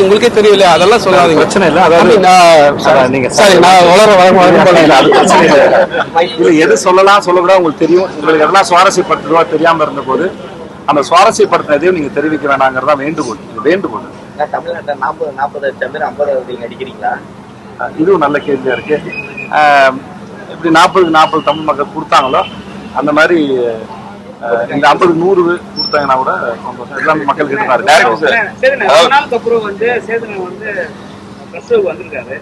உங்களுக்கே தெரியல அதெல்லாம் சொல்லாதீங்க. பிரச்சனை இல்ல அதாவது நான் நீங்க சரி நான் வளர வளர இல்ல, அது பிரச்சனை இல்ல. இல்ல எது சொல்லலாம் சொல்லக்கூடாது உங்களுக்கு தெரியும். உங்களுக்கு எதெல்லாம் சுவாரஸ்யப்படுத்துவா தெரியாம இருந்த போது அந்த சுவாரஸ்யப்படுத்தினதையும் நீங்க தெரிவிக்க வேணாங்கிறதா வேண்டுகோள். இது வேண்டுகோள். நான் தமிழ்நாட்டை நாற்பது நாற்பது அடிச்ச மாதிரி ஐம்பது நீங்க அடிக்கிறீங்களா? இதுவும் நல்ல கேள்வியா இருக்கு. எப்படி நாற்பதுக்கு நாற்பது தமிழ் மக்கள் கொடுத்தாங்களோ அந்த மாதிரி இந்த ஐம்பதுக்கு நூறு கொடுத்தாங்கன்னா கூட எல்லாமே மக்கள் கிட்ட தான் இருக்கு சரி ரொம்ப நாளுக்கு அப்புறம் வந்து சேதுரன் வந்து பிரசவ் வந்திருக்காரு.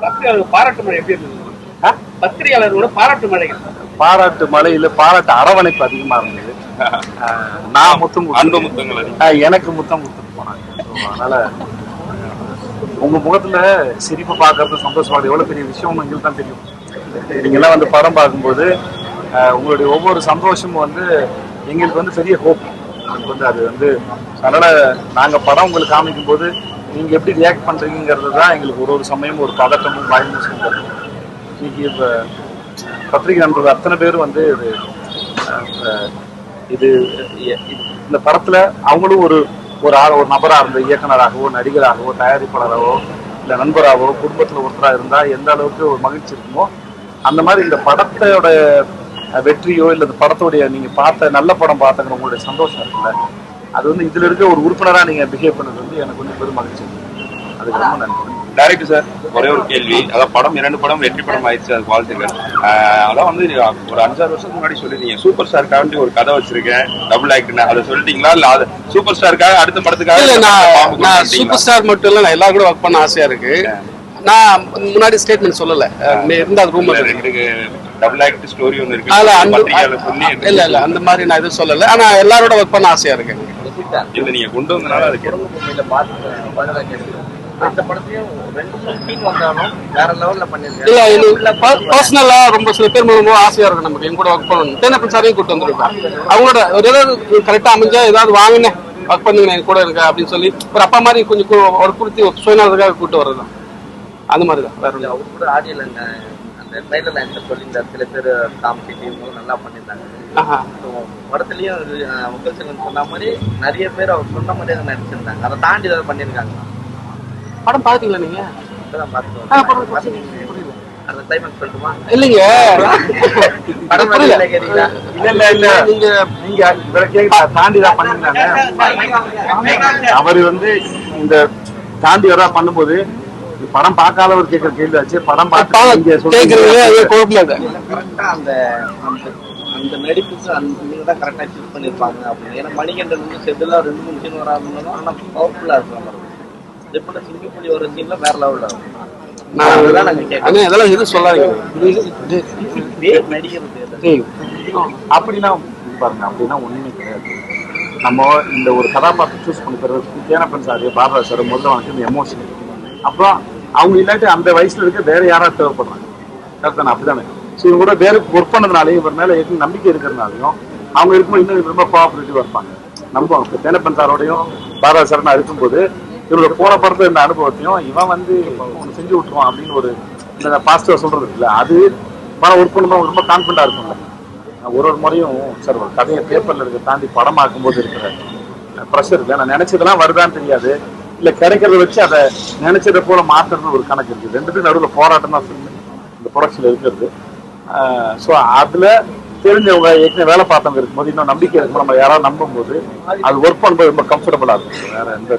பத்திரிகையாளர் பாராட்டு மழை எப்படி இருந்தது? ஆ? பத்திரிகையாளரோட பாராட்டு மழைகள் பாராட்டு மழையில பாராட்டு அரவணைப்பு அதிகமா இருந்தது. நான் முத்தம் அன்பு. முத்தங்கள் ஆஹ் எனக்கு முத்தம் கொடுத்துட்டு போனாங்க. அதனால உங்க முகத்துல சிரிப்பு பார்க்கறது சந்தோஷம் எவ்வளவு பெரிய விஷயம் எங்களுக்கு தான் தெரியும். நீங்க எல்லாம் வந்து படம் பார்க்கும்போது ஆஹ் உங்களுடைய ஒவ்வொரு சந்தோஷமும் வந்து எங்களுக்கு வந்து பெரிய ஹோப் எனக்கு வந்து அது வந்து அதனால நாங்கள் படம் உங்களுக்கு காமிக்கும் போது நீங்க எப்படி ரியாக்ட் பண்றீங்கிறது தான் எங்களுக்கு ஒரு ஒரு சமயம் ஒரு பதட்டமும் பயமும் சொல்றது இன்னைக்கு இப்போ பத்திரிகை நண்பர்கள் அத்தனை பேரும் வந்து இது இது இந்த படத்துல அவங்களும் ஒரு ஒரு ஆள் ஒரு நபராக இருந்த இயக்குனராகவோ நடிகராகவோ தயாரிப்பாளராகவோ இல்லை நண்பராகவோ குடும்பத்தில் ஒருத்தராக இருந்தால் எந்த அளவுக்கு ஒரு மகிழ்ச்சி இருக்குமோ அந்த மாதிரி இந்த படத்தோட வெற்றியோ இல்ல படத்தோடைய நீங்க பார்த்த நல்ல படம் பார்த்தங்கிற உங்களுடைய சந்தோஷம் இருக்குல்ல? அது வந்து இதுல இருக்க ஒரு உறுப்பினரா நீங்க பிஹேவ் பண்ணது வந்து எனக்கு வந்து பெரும் மகிழ்ச்சி. அதுக்கு ரொம்ப நன்றி. டைரக்டர் சார் ஒரே ஒரு கேள்வி. அதான் படம் இரண்டு படம் வெற்றி படம் ஆயிடுச்சு அது வாழ்த்துக்கள். அதான் வந்து ஒரு அஞ்சாறு வருஷத்துக்கு முன்னாடி சொல்லிருந்தீங்க சூப்பர் ஸ்டாருக்காக ஒரு கதை வச்சிருக்கேன் டபுள் ஆக்ட்னு அதை சொல்லிட்டீங்களா? இல்ல அது சூப்பர் ஸ்டாருக்காக அடுத்த படத்துக்காக இல்ல நான்? சூப்பர் ஸ்டார் மட்டும் இல்ல நான் எல்லா கூட ஒர்க் பண்ண ஆசையா இருக்கு. நான் முன்னாடி ஸ்டேட்மெண்ட் சொல்லல. இருந்த அது இல்ல, ரூமர் இல்ல இல்ல அந்த மாதிரி நான் எதுவும் சொல்லல. ஆனா எல்லாரோட ஒர்க் பண்ண ஆசையா இருக்கு. இல்ல நீங்க கொண்டு வந்தனால அது கேட்டேன். குடும்ப பூமியில பார்த்து பதிலாக கேட்கிறோம் இந்த படத்தையும் ரெண்டு மூணு சீன் வந்தாலும் வேற லெவல்ல இல்ல பண்ணிருக்காங்க எனக்கு பர்சனலா ரொம்ப சில பேர் மூலமா ஆசையா இருக்கு நமக்கு. என் கூட ஒர்க் பண்ணணும். தேனப்பன் சாரையும் கூட்டு வந்திருப்பேன் அவங்களோட ஒரு ஏதாவது கரெக்டா அமைஞ்சா ஏதாவது வாங்கினேன். ஒர்க் பண்ணுங்க என் கூட இருக்க அப்படின்னு சொல்லி ஒரு அப்பா மாதிரி கொஞ்சம் ஒரு குறித்து சுயநலத்துக்காக கூட்டு வர்றது தான் அந்த மாதிரி தான் வேற. அவர் கூட ஆடியோல அந்த ட்ரைலர்ல என்கிட்ட சொல்லியிருந்தார் சில பேர் இவங்களும் நல்லா பண்ணியிருந்தாங்க. படத்துலயும் முகல் செல்வன் சொன்ன மாதிரி நிறைய பேர் அவர் சொன்ன மாதிரியே தான் நடிச்சிருந்தாங்க. அதை தாண்டி ஏதாவது பண்ணியிருக்காங்க படம் பாத்தீங்களா நீங்க? இப்பதான் பார்த்தோம். அந்த கிளைமேக்ஸ் சொல்லட்டுமா இல்லைங்க. படம் கேட்டீங்களா? இல்ல இல்ல இல்ல. நீங்க நீங்க இவரை தாண்டி தான் பண்ணிருந்தாங்க அவர் வந்து இந்த தாண்டி வரா பண்ணும்போது படம் பார்க்காதவர் கேட்கிற கேள்வி ஆச்சு. படம் அது கரெக்டா அந்த அந்த அந்த நடிப்புக்கு அந்த நீங்க தான் கரெக்டா சூஸ் பண்ணிருப்பாங்க அப்படின்னு. ஏன்னா மணிகண்டன் வந்து செட்டிலா ரெண்டு மூணு சீன் வராதுன்னு ஆனா பவர்ஃபுல்லா மாதிரி இதே போல சிங்கப்பள்ளி வர சீன்ல வேற லெவல்ல இருக்கும். அப்படின்னா பாருங்க அப்படின்னா ஒண்ணுமே கிடையாது. நம்ம இந்த ஒரு கதாபாத்திரம் சூஸ் பண்ணி தர்றதுக்கு தேனப்பன் சார் பாரதா சார் முதல்ல வந்து எமோஷன் அப்புறம் அவங்க இல்லாட்டி அந்த வயசுல இருக்க வேற யாராவது தேவைப்படுறாங்க. கரெக்ட் தானே அப்படிதானே? ஸோ இவங்க கூட வேற ஒர்க் பண்ணதுனாலையும் இவர் மேல ஏற்கனவே நம்பிக்கை இருக்கிறதுனாலையும் அவங்க இருக்கும்போது இன்னும் ரொம்ப கோஆபரேட்டிவா இருப்பாங்க. நம்புவாங்க. இப்போ தேனப்பன் சாரோடையும் பாரதா சார் இருக்கும்போது இவரோட போன படத்துல இருந்த அனுபவத்தையும் இவன் வந்து ஒன்று செஞ்சு விட்டுருவான் அப்படின்னு ஒரு இந்த பாசிட்டிவா சொல்றது இல்லை அது படம் ஒர்க் பண்ணும்போது ரொம்ப கான்ஃபிடண்டா இருக்கும்ல. ஒரு ஒரு முறையும் சார் ஒரு கதையை பேப்பர்ல இருக்க தாண்டி படமாக்கும் போது இருக்கிற ப்ரெஷர் இல்லை. நான் நினைச்சதெல்லாம் வருதான்னு தெரியாது. இல்ல கிடைக்கிறத வச்சு அதை நினைச்சதை போல மாத்துறது ஒரு கணக்கு இருக்கு. ரெண்டுத்துக்கும் நடுவில் போராட்டம் தான் இந்த ப்ரொடக்ஷன்ல இருக்கிறது. ஸோ அதுல தெரிஞ்சவங்க ஏற்கனவே வேலை பார்த்தவங்க இருக்கும்போது இன்னும் நம்பிக்கை இருக்கும் நம்ம யாராவது நம்பும்போது அது ஒர்க் பண்ணும்போது ரொம்ப கம்ஃபர்டபுளா இருக்கும். வேற எந்த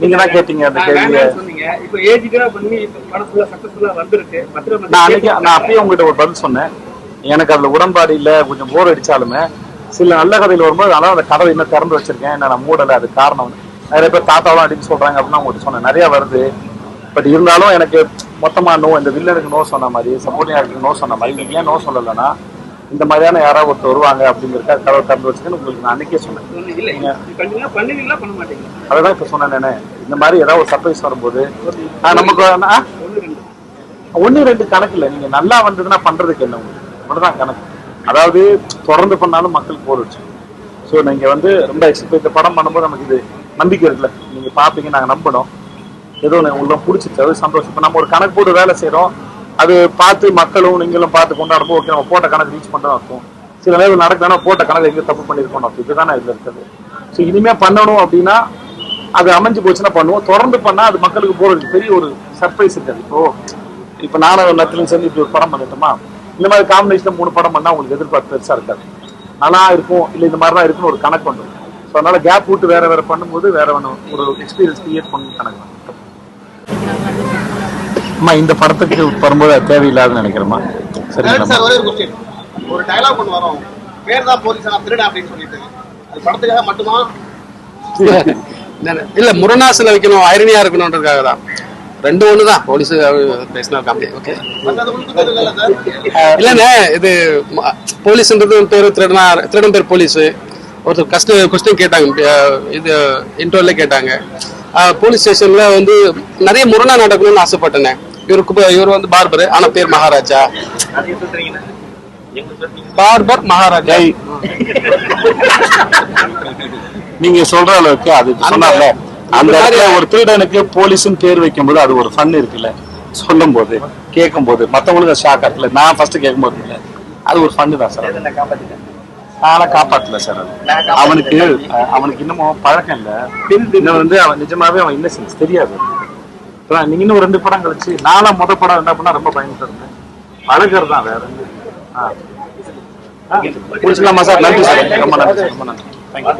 நீங்க தான் கேட்டீங்க அந்த கேள்வியை. நான் அன்னைக்கு நான் அப்பயே உங்ககிட்ட ஒரு பதில் சொன்னேன். எனக்கு அதுல உடன்பாடு இல்ல. கொஞ்சம் போர் அடிச்சாலுமே சில நல்ல கதைகள் வரும்போது அதனால அந்த கதவை இன்னும் திறந்து வச்சிருக்கேன். என்ன நான் மூடல அது காரணம். நிறைய பேர் தாத்தாவெல்லாம் அடின்னு சொல்றாங்க அப்படின்னு உங்கள்கிட்ட சொன்னேன். நிறைய வருது. பட் இருந்தாலும் எனக்கு மொத்தமா நோ இந்த வில்லனுக்கு நோ சொன்ன மாதிரி சப்போர்ட்டிங் நோ சொன்ன மாதிரி நீங்க ஏன் நோ சொல்லலைன்னா இந்த மாதிரியான யாராவது ஒருத்தர் வருவாங்க அப்படிங்கிறக்க கதவை திறந்து வச்சுக்கன்னு உங்களுக்கு நான் அன்னைக்கே சொன்னேன். அதான் இப்ப சொன்னேன். இந்த மாதிரி ஏதாவது ஒரு சர்ப்ரைஸ் வரும்போது நமக்கு ஒண்ணு ரெண்டு கணக்கு இல்ல. நீங்க நல்லா வந்ததுன்னா பண்றதுக்கு என்ன உங்களுக்கு? இவ்வளவுதான் கணக்கு. அதாவது தொடர்ந்து பண்ணாலும் மக்களுக்கு போர் வச்சு ஸோ நீங்கள் வந்து ரொம்ப எக்ஸ்பெக்ட் இந்த படம் பண்ணும்போது நமக்கு இது நம்பிக்கை இருக்குல்ல. நீங்கள் பார்ப்பீங்க நாங்கள் நம்பணும் ஏதோ ஒண்ணு உங்களுக்கு பிடிச்சிச்சு அது சந்தோஷம். இப்போ நம்ம ஒரு கணக்கு போட்டு வேலை செய்கிறோம் அது பார்த்து மக்களும் நீங்களும் பார்த்து கொண்டாடும் ஓகே நம்ம போட்ட கணக்கு ரீச் பண்றோம் அர்த்தம். சில நேரம் நடக்குதுன்னா போட்ட கணக்கு எங்கே தப்பு பண்ணிருக்கோம் அர்த்தம். இதுதானே இதில் இருக்குது. ஸோ இனிமேல் பண்ணணும் அப்படின்னா அது அமைஞ்சு போச்சுன்னா பண்ணுவோம். தொடர்ந்து பண்ணால் அது மக்களுக்கு போறது பெரிய ஒரு சர்ப்ரைஸ் இருக்காது. இப்போ இப்போ நானும் நத்திலும் சேர்ந்து இப்படி ஒரு படம் பண்ணிட்டோமா? இந்த மாதிரி காம்பினேஷன் மூணு படம் பண்ணா உங்களுக்கு எதிர்பார்ப்பு பெருசா இருக்காது. நல்லா இருக்கும் இல்ல இந்த மாதிரி தான் இருக்குன்னு ஒரு கணக்கு வந்துடும். ஸோ அதனால கேப் விட்டு வேற வேற பண்ணும்போது வேற ஒன்று ஒரு எக்ஸ்பீரியன்ஸ் கிரியேட் பண்ணி கணக்கு. அம்மா இந்த படத்துக்கு வரும்போது அது தேவையில்லாதுன்னு நினைக்கிறேம்மா. சரிங்களா சார் ஒரே ஒரு கொஸ்டின் ஒரு டயலாக் ஒன்று வரும். பேர் தான் போலீஸ் நான் திருடன் அப்படின்னு சொல்லிட்டு. அது படத்துக்காக மட்டுமா? இல்ல முரணாசில வைக்கணும் ஐரணியா இருக்கணும்ன்றதுக்காக தான் ரெண்டு ஒண்ணு தான் போலீஸ் பேசினா காமெடி ஓகே இல்லைண்ணே இல்லண்ணே இது போலீஸ்ன்றது ஒரு பேர் திருடனா திருடன் பேர் போலீஸ். ஒருத்தர் கஷ்ட கொஸ்டின் கேட்டாங்க. இது இன்டர்வியூல கேட்டாங்க. போலீஸ் ஸ்டேஷன்ல வந்து நிறைய முரணா நடக்கணும்னு ஆசைப்பட்டேனே இவருக்கு இவர் வந்து பார்பர் ஆனா பேர் மகாராஜா. பார்பர் மகாராஜா. நீங்க சொல்ற அளவுக்கு அது சொன்னார்ல. அந்த இடத்துல ஒரு திருடனுக்கு போலீஸ்னு பேர் வைக்கும்போது அது ஒரு ஃபன் இருக்குல்ல. சொல்லும் போது கேட்கும் போது மத்தவங்களுக்கு ஷாக் ஆகல நான் ஃபர்ஸ்ட் கேட்கும் போது இல்ல. அது ஒரு ஃபன்னு தான் சார். நான் காப்பாத்தல சார் அது. அவனுக்கு அவனுக்கு இன்னமும் பழக்கம் இல்ல. இன்னும் வந்து அவன் நிஜமாவே அவன் இன்னசென்ஸ் தெரியாது. நீங்க இன்னும் ரெண்டு படம் கழிச்சு நானா முத படம் என்ன பண்ணா ரொம்ப பயந்துட்டு இருந்தேன். பழகிறது தான் வேற முடிச்சுக்கலாமா சார் நன்றி சார் ரொம்ப நன்றி ரொம்ப நன்றி. தேங்க்யூ